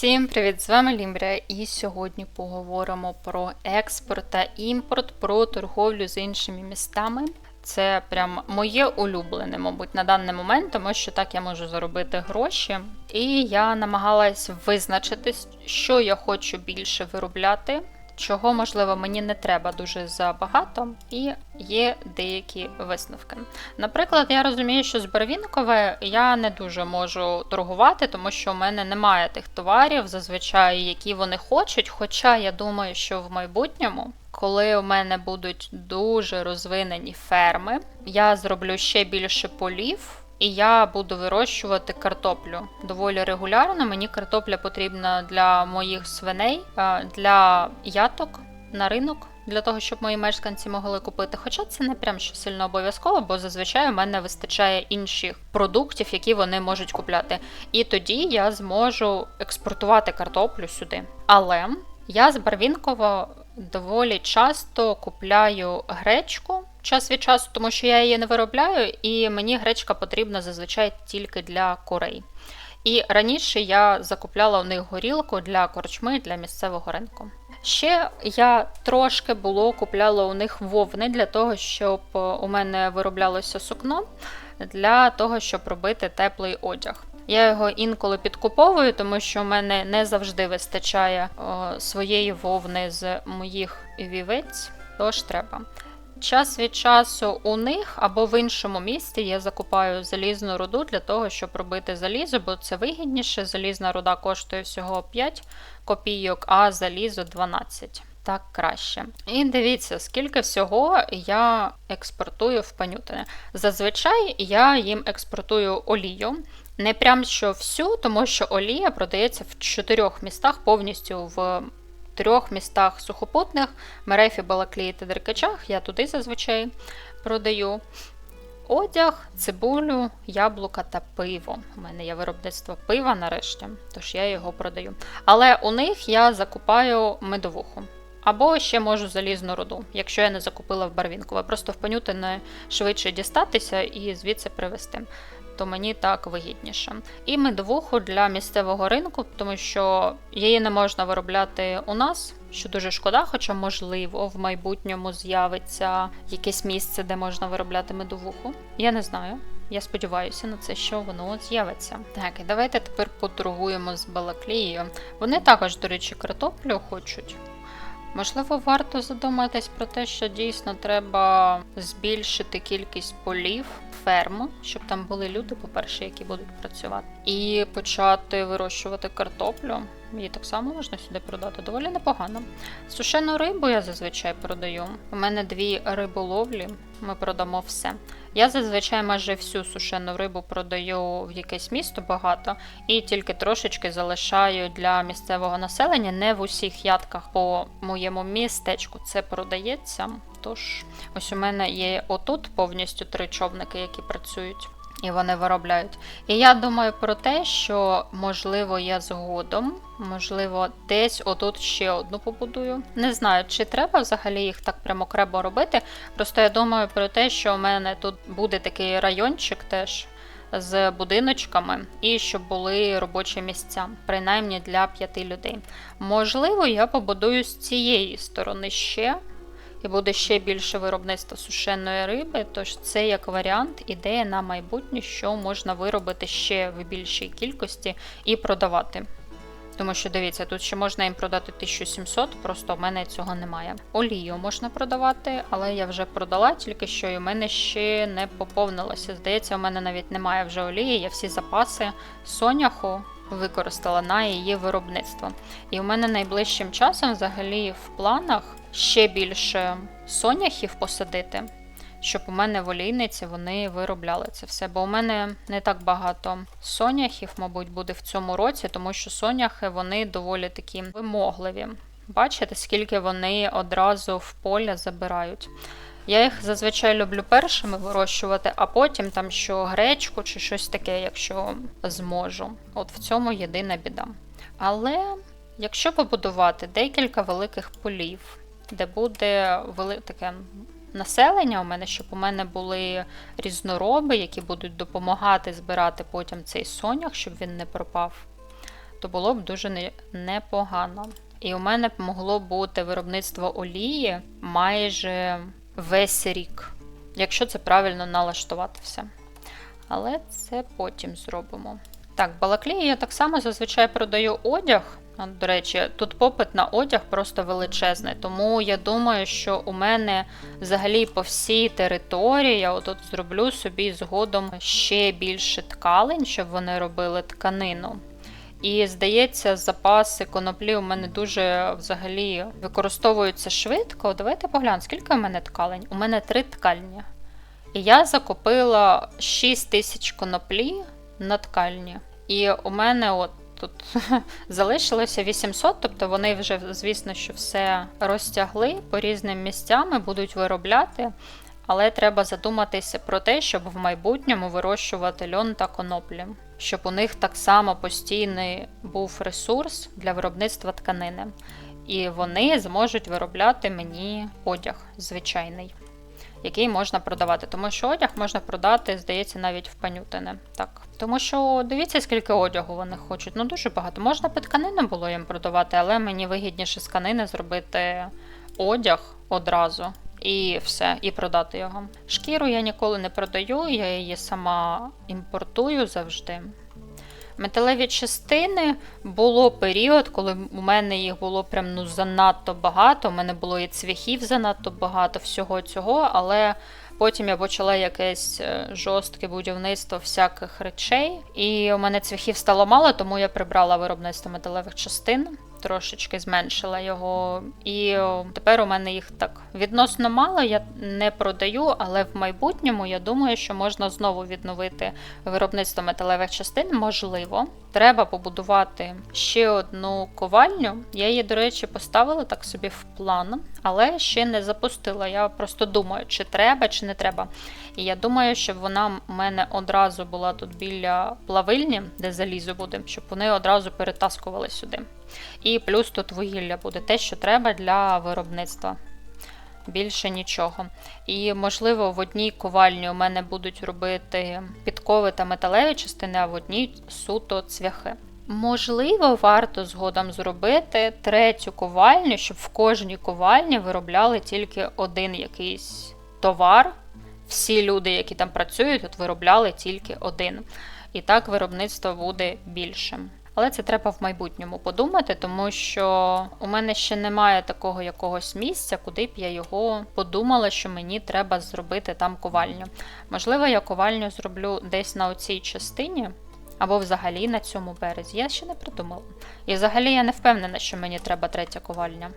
Всім привіт! З вами Лімбря, і сьогодні поговоримо про експорт та імпорт, про торговлю з іншими містами. Це прям моє улюблене, мабуть, на даний момент, тому що так я можу заробити гроші. І я намагалась визначитись, що я хочу більше виробляти, чого, можливо, мені не треба дуже забагато, і є деякі висновки. Наприклад, я розумію, що з Барвінкове я не дуже можу торгувати, тому що в мене немає тих товарів, зазвичай, які вони хочуть. Хоча я думаю, що в майбутньому. Коли у мене будуть дуже розвинені ферми, я зроблю ще більше полів, і я буду вирощувати картоплю доволі регулярно. Мені картопля потрібна для моїх свиней, е, для яток на ринок. Для того, щоб мої мешканці могли купити. Хоча це не прям що сильно обов'язково, бо зазвичай у мене вистачає інших продуктів, які вони можуть купляти. І тоді я зможу експортувати картоплю сюди. Але я з Барвінкова доволі часто купляю гречку час від часу, тому що я її не виробляю, і мені гречка потрібна зазвичай тільки для курей. І раніше я закупляла у них горілку для корчми для місцевого ринку. Ще я трошки було купляла у них вовни для того, щоб у мене вироблялося сукно, для того, щоб робити теплий одяг. Я його інколи підкуповую, тому що в мене не завжди вистачає о, своєї вовни з моїх вівець, тож треба. Час від часу у них або в іншому місті я закупаю залізну руду для того, щоб робити залізо, бо це вигідніше. Залізна руда коштує всього 5 копійок, а залізо 12. Так краще. І дивіться, скільки всього я експортую в панютине. Зазвичай я їм експортую олію. Не прям що всю, тому що олія продається в чотирьох містах повністю в трьох містах сухопутних Мерефі, Балаклії та Деркачах. Я туди зазвичай продаю. Одяг, цибулю, яблука та пиво. У мене є виробництво пива нарешті, тож я його продаю. Але у них я закупаю медовуху. Або ще можу залізну руду, якщо я не закупила в барвінку. Просто в панютине швидше дістатися і звідси привезти то мені так вигідніше. І медовуху для місцевого ринку, тому що її не можна виробляти у нас, що дуже шкода, хоча, можливо, в майбутньому з'явиться якесь місце, де можна виробляти медовуху. Я не знаю. Я сподіваюся на це, що воно з'явиться. Так, і давайте тепер поторгуємо з Балаклією. Вони також, до речі, картоплю хочуть. Можливо, варто задуматись про те, що дійсно треба збільшити кількість полів, ферму, щоб там були люди, по-перше, які будуть працювати, і почати вирощувати картоплю. Її так само можна сюди продати, доволі непогано. Сушену рибу я зазвичай продаю. У мене дві риболовлі, ми продамо все. Я зазвичай майже всю сушену рибу продаю в якесь місто багато і тільки трошечки залишаю для місцевого населення. Не в усіх ядках по моєму містечку це продається. Тож, ось у мене є отут повністю три човники, які працюють. І вони виробляють. І я думаю про те, що, можливо, я згодом, можливо, десь отут ще одну побудую. Не знаю, чи треба взагалі їх так прямо окремо робити. Просто я думаю про те, що у мене тут буде такий райончик теж з будиночками, і щоб були робочі місця, принаймні для п'яти людей. Можливо, я побудую з цієї сторони ще і буде ще більше виробництва сушеної риби, тож це як варіант, ідея на майбутнє, що можна виробити ще в більшій кількості і продавати. Тому що, дивіться, тут ще можна їм продати 1700, просто в мене цього немає. Олію можна продавати, але я вже продала, тільки що і в мене ще не поповнилося. Здається, у мене навіть немає вже олії, я всі запаси соняху використала на її виробництво. І у мене найближчим часом, взагалі, в планах ще більше соняхів посадити, щоб у мене в олійниці вони виробляли це все. Бо у мене не так багато соняхів, мабуть, буде в цьому році, тому що соняхи вони доволі такі вимогливі. Бачите, скільки вони одразу в поля забирають. Я їх зазвичай люблю першими вирощувати, а потім там що гречку чи щось таке, якщо зможу. От в цьому єдина біда. Але якщо побудувати декілька великих полів, де буде вели... таке населення у мене, щоб у мене були різнороби, які будуть допомагати збирати потім цей сонях, щоб він не пропав, то було б дуже непогано. І у мене б могло бути виробництво олії майже весь рік, якщо це правильно налаштувати все. Але це потім зробимо. Так, балаклії я так само зазвичай продаю одяг. До речі, тут попит на одяг просто величезний. Тому я думаю, що у мене взагалі по всій території я отут зроблю собі згодом ще більше ткалень, щоб вони робили тканину. І здається, запаси коноплі у мене дуже взагалі використовуються швидко. Давайте поглянемо, скільки у мене ткалень? У мене три ткальні. І я закупила 6 тисяч коноплі на ткальні. І у мене от тут залишилося 800, тобто вони вже, звісно, що все розтягли по різним місцям і будуть виробляти. Але треба задуматися про те, щоб в майбутньому вирощувати льон та коноплі, щоб у них так само постійний був ресурс для виробництва тканини. І вони зможуть виробляти мені одяг звичайний який можна продавати. Тому що одяг можна продати, здається, навіть в панютине. Так. Тому що дивіться, скільки одягу вони хочуть. Ну дуже багато. Можна під тканину було їм продавати, але мені вигідніше з тканини зробити одяг одразу. І все, і продати його. Шкіру я ніколи не продаю, я її сама імпортую завжди. Металеві частини було період, коли у мене їх було прям ну занадто багато. У мене було і цвяхів занадто багато всього цього, але потім я почала якесь е, жорстке будівництво всяких речей. І у мене цвяхів стало мало, тому я прибрала виробництво металевих частин. Трошечки зменшила його, і тепер у мене їх так відносно мало. Я не продаю, але в майбутньому я думаю, що можна знову відновити виробництво металевих частин. Можливо, треба побудувати ще одну ковальню. Я її, до речі, поставила так собі в план, але ще не запустила. Я просто думаю, чи треба, чи не треба. І я думаю, щоб вона у мене одразу була тут біля плавильні, де залізо буде, щоб вони одразу перетаскували сюди. І плюс тут вугілля буде те, що треба для виробництва. Більше нічого. І, можливо, в одній ковальні у мене будуть робити підкови та металеві частини, а в одній суто цвяхи. Можливо, варто згодом зробити третю ковальню, щоб в кожній ковальні виробляли тільки один якийсь товар. Всі люди, які там працюють, от виробляли тільки один. І так виробництво буде більшим. Але це треба в майбутньому подумати, тому що у мене ще немає такого якогось місця, куди б я його подумала, що мені треба зробити там ковальню. Можливо, я ковальню зроблю десь на оцій частині, або взагалі на цьому березі. Я ще не придумала. І взагалі я не впевнена, що мені треба третя ковальня.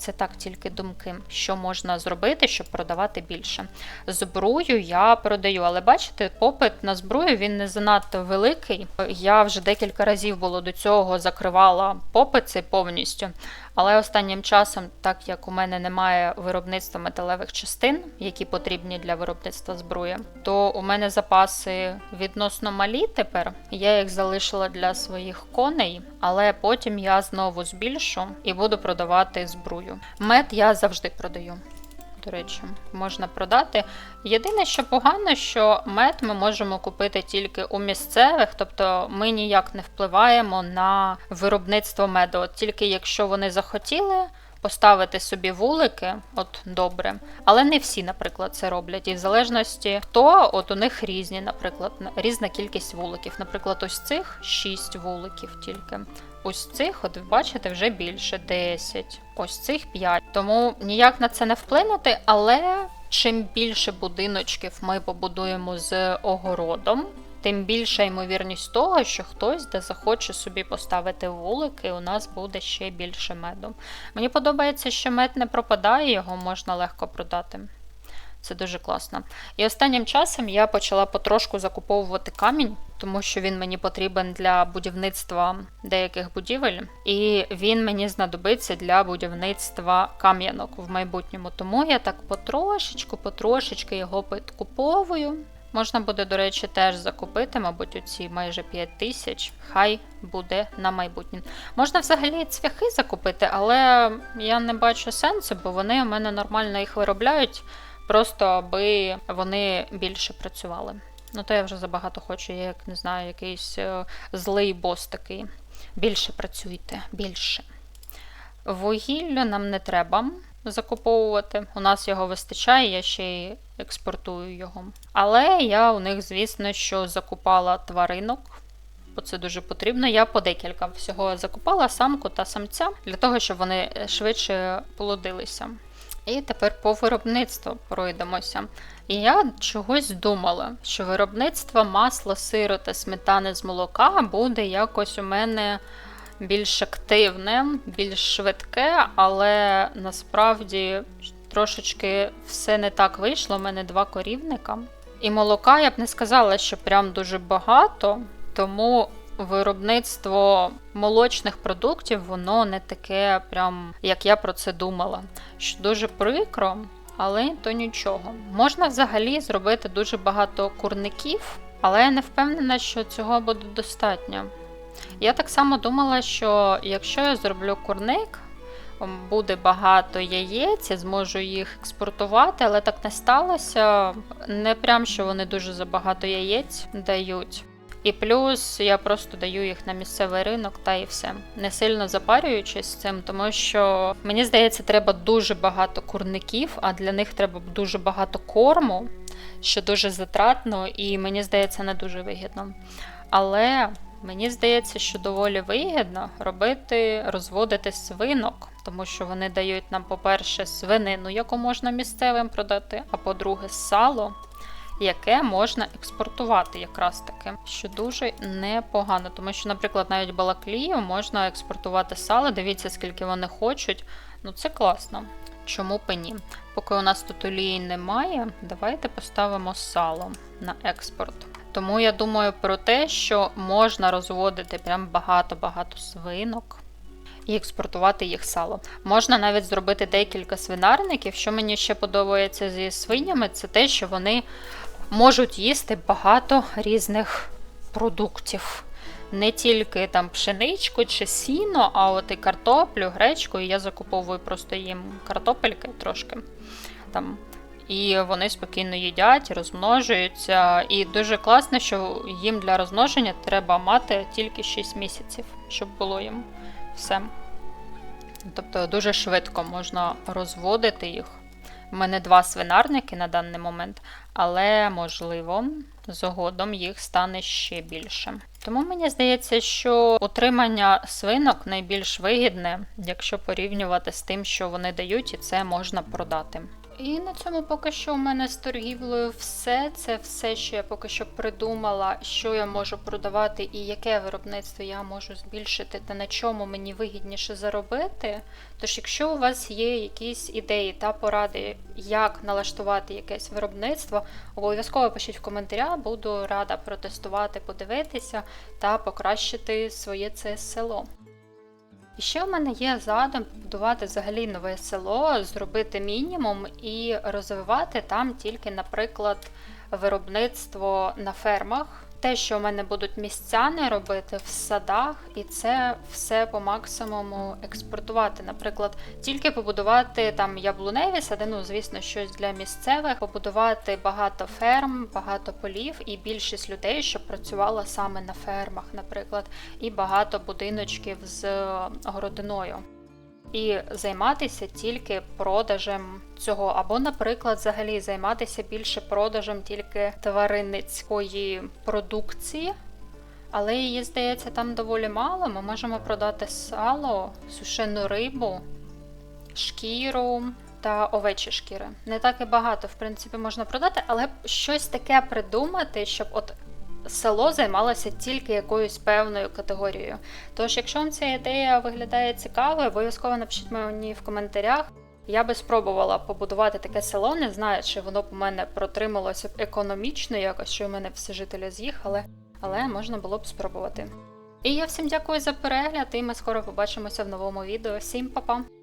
Це так тільки думки, що можна зробити, щоб продавати більше. Зброю я продаю, але бачите, попит на зброю він не занадто великий. Я вже декілька разів було до цього закривала попит цей повністю. Але останнім часом, так як у мене немає виробництва металевих частин, які потрібні для виробництва зброї, то у мене запаси відносно малі тепер. Я їх залишила для своїх коней, але потім я знову збільшу і буду продавати збрую. Мед я завжди продаю. До речі, можна продати. Єдине, що погано, що мед ми можемо купити тільки у місцевих, тобто ми ніяк не впливаємо на виробництво меду. От тільки якщо вони захотіли поставити собі вулики, от добре. Але не всі, наприклад, це роблять. І в залежності хто, от у них різні, наприклад, різна кількість вуликів. Наприклад, ось цих 6 вуликів тільки. Ось цих, от ви бачите, вже більше 10, ось цих 5. Тому ніяк на це не вплинути, але чим більше будиночків ми побудуємо з огородом, тим більша ймовірність того, що хтось де захоче собі поставити вулики, у нас буде ще більше меду. Мені подобається, що мед не пропадає, його можна легко продати. Це дуже класно. І останнім часом я почала потрошку закуповувати камінь, тому що він мені потрібен для будівництва деяких будівель, і він мені знадобиться для будівництва кам'янок в майбутньому. Тому я так потрошечку, потрошечки його підкуповую. Можна буде, до речі, теж закупити, мабуть, оці майже 5 тисяч. Хай буде на майбутнє. Можна взагалі цвяхи закупити, але я не бачу сенсу, бо вони у мене нормально їх виробляють, просто аби вони більше працювали. Ну, то я вже забагато хочу, я як не знаю, якийсь е, злий бос такий. Більше працюйте, більше. Вугілля нам не треба закуповувати. У нас його вистачає, я ще й експортую його. Але я у них, звісно, що закупала тваринок, бо це дуже потрібно. Я по декілька всього закупала самку та самця для того, щоб вони швидше плодилися. І тепер по виробництву пройдемося. І я чогось думала, що виробництво масла, сиру та сметани з молока буде якось у мене більш активне, більш швидке, але насправді трошечки все не так вийшло. У мене два корівника. І молока я б не сказала, що прям дуже багато, тому виробництво молочних продуктів воно не таке, прям як я про це думала. Що дуже прикро, але то нічого. Можна взагалі зробити дуже багато курників, але я не впевнена, що цього буде достатньо. Я так само думала, що якщо я зроблю курник, буде багато яєць, я зможу їх експортувати, але так не сталося. Не прям що вони дуже забагато яєць дають. І плюс я просто даю їх на місцевий ринок та і все. Не сильно запарюючись з цим, тому що мені здається, треба дуже багато курників, а для них треба дуже багато корму, що дуже затратно, і мені здається, не дуже вигідно. Але мені здається, що доволі вигідно робити, розводити свинок, тому що вони дають нам, по-перше, свинину, яку можна місцевим продати, а по-друге, сало яке можна експортувати якраз таки, що дуже непогано. Тому що, наприклад, навіть балаклію можна експортувати сало, дивіться, скільки вони хочуть. Ну це класно. Чому б ні? Поки у нас тут олії немає, давайте поставимо сало на експорт. Тому я думаю про те, що можна розводити прям багато-багато свинок і експортувати їх сало. Можна навіть зробити декілька свинарників. Що мені ще подобається зі свинями, це те, що вони можуть їсти багато різних продуктів. Не тільки там пшеничку чи сіно, а от і картоплю, гречку. І я закуповую просто їм картопельки трошки. там. І вони спокійно їдять, розмножуються. І дуже класно, що їм для розмноження треба мати тільки 6 місяців, щоб було їм все. Тобто дуже швидко можна розводити їх. У мене два свинарники на даний момент, але, можливо, згодом їх стане ще більше. Тому мені здається, що утримання свинок найбільш вигідне, якщо порівнювати з тим, що вони дають, і це можна продати. І на цьому поки що у мене з торгівлею все. Це все, що я поки що придумала, що я можу продавати і яке виробництво я можу збільшити, та на чому мені вигідніше заробити. Тож, якщо у вас є якісь ідеї та поради, як налаштувати якесь виробництво, обов'язково пишіть в коментарях, буду рада протестувати, подивитися та покращити своє це село. І ще в мене є задум побудувати взагалі нове село, зробити мінімум і розвивати там тільки, наприклад, виробництво на фермах. Те, що в мене будуть містяни робити в садах, і це все по максимуму експортувати. Наприклад, тільки побудувати там яблуневі сади, ну звісно, щось для місцевих, побудувати багато ферм, багато полів, і більшість людей, щоб працювала саме на фермах, наприклад, і багато будиночків з городиною і займатися тільки продажем цього, або, наприклад, взагалі займатися більше продажем тільки тваринницької продукції. Але її, здається, там доволі мало. Ми можемо продати сало, сушену рибу, шкіру та овечі шкіри. Не так і багато, в принципі, можна продати, але щось таке придумати, щоб от село займалося тільки якоюсь певною категорією. Тож, якщо вам ця ідея виглядає цікавою, обов'язково напишіть мені в коментарях. Я би спробувала побудувати таке село, не знаю, чи воно б у мене протрималося б економічно якось, що у мене всі жителі з'їхали, але можна було б спробувати. І я всім дякую за перегляд, і ми скоро побачимося в новому відео. Всім па-па!